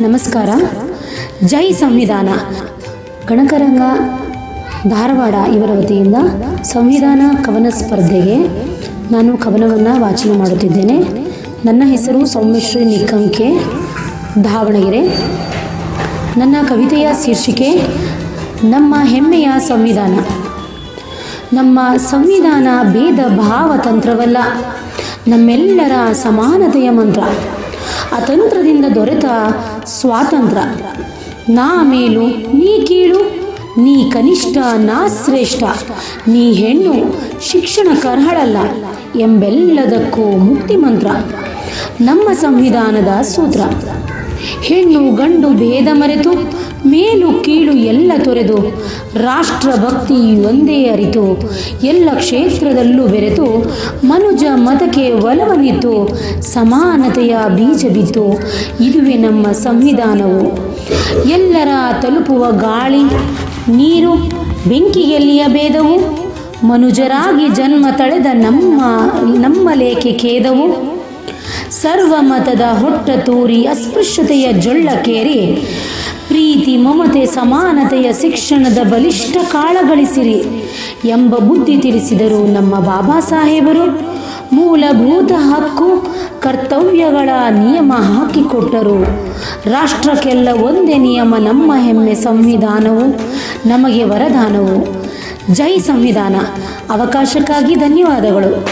ನಮಸ್ಕಾರ. ಜೈ ಸಂವಿಧಾನ. ಗಣಕರಂಗ ಧಾರವಾಡ ಇವರ ವತಿಯಿಂದ ಸಂವಿಧಾನ ಕವನ ಸ್ಪರ್ಧೆಗೆ ನಾನು ಕವನವನ್ನು ವಾಚನ ಮಾಡುತ್ತಿದ್ದೇನೆ. ನನ್ನ ಹೆಸರು ಸೌಮ್ಯಶ್ರೀ ನಿಕ್ಕಂಕೆ ದಾವಣಗೆರೆ. ನನ್ನ ಕವಿತೆಯ ಶೀರ್ಷಿಕೆ, ನಮ್ಮ ಹೆಮ್ಮೆಯ ಸಂವಿಧಾನ. ನಮ್ಮ ಸಂವಿಧಾನ ಭೇದ ಭಾವ ತಂತ್ರವಲ್ಲ, ನಮ್ಮೆಲ್ಲರ ಸಮಾನತೆಯ ಮಂತ್ರ. ಅತಂತ್ರದಿಂದ ದೊರೆತ ಸ್ವಾತಂತ್ರ್ಯ. ನಾ ಮೇಲು, ನೀ ಕೀಳು, ನೀ ಕನಿಷ್ಠ, ನಾ ಶ್ರೇಷ್ಠ. ನೀ ಹೆಣ್ಣು, ಶಿಕ್ಷಣ ಕರ್ಹಳಲ್ಲ ಎಂಬೆಲ್ಲದಕ್ಕೂ ಮುಕ್ತಿ ಮಂತ್ರ. ನಮ್ಮ ಸಂವಿಧಾನದ ಸೂತ್ರ. ಹೆಣ್ಣು ಗಂಡು ಭೇದ ಮರೆತು ಕೀಳು ಎಲ್ಲ ತೊರೆದು ರಾಷ್ಟ್ರಭಕ್ತಿ ಒಂದೇ ಅರಿತು, ಎಲ್ಲ ಕ್ಷೇತ್ರದಲ್ಲೂ ಬೆರೆತು ಮನುಜ ಮತಕ್ಕೆ ಒಲವನಿತ್ತು ಸಮಾನತೆಯ ಬೀಜ ಬಿತ್ತು, ಇದುವೇ ನಮ್ಮ ಸಂವಿಧಾನವು. ಎಲ್ಲರ ತಲುಪುವ ಗಾಳಿ, ನೀರು, ಬೆಂಕಿಯಲ್ಲಿಯ ಭೇದವು, ಮನುಜರಾಗಿ ಜನ್ಮ ತಳೆದ ನಮ್ಮ ನಮ್ಮ ಲೇಖೆ ಖೇದವು. ಸರ್ವಮತದ ಹೊಟ್ಟ ತೂರಿ ಅಸ್ಪೃಶ್ಯತೆಯ ಜೊಳ್ಳ ಕೇರಿ ಪ್ರೀತಿ, ಮಮತೆ, ಸಮಾನತೆಯ ಶಿಕ್ಷಣದ ಬಲಿಷ್ಠ ಕಾಳಗಳಿಸಿರಿ ಎಂಬ ಬುದ್ಧಿ ತಿಳಿಸಿದರು ನಮ್ಮ ಬಾಬಾ ಸಾಹೇಬರು. ಮೂಲಭೂತ ಹಕ್ಕು, ಕರ್ತವ್ಯಗಳ ನಿಯಮ ಹಾಕಿಕೊಟ್ಟರು. ರಾಷ್ಟ್ರಕ್ಕೆಲ್ಲ ಒಂದೇ ನಿಯಮ, ನಮ್ಮ ಹೆಮ್ಮೆ ಸಂವಿಧಾನವು, ನಮಗೆ ವರದಾನವು. ಜೈ ಸಂವಿಧಾನ. ಅವಕಾಶಕ್ಕಾಗಿ ಧನ್ಯವಾದಗಳು.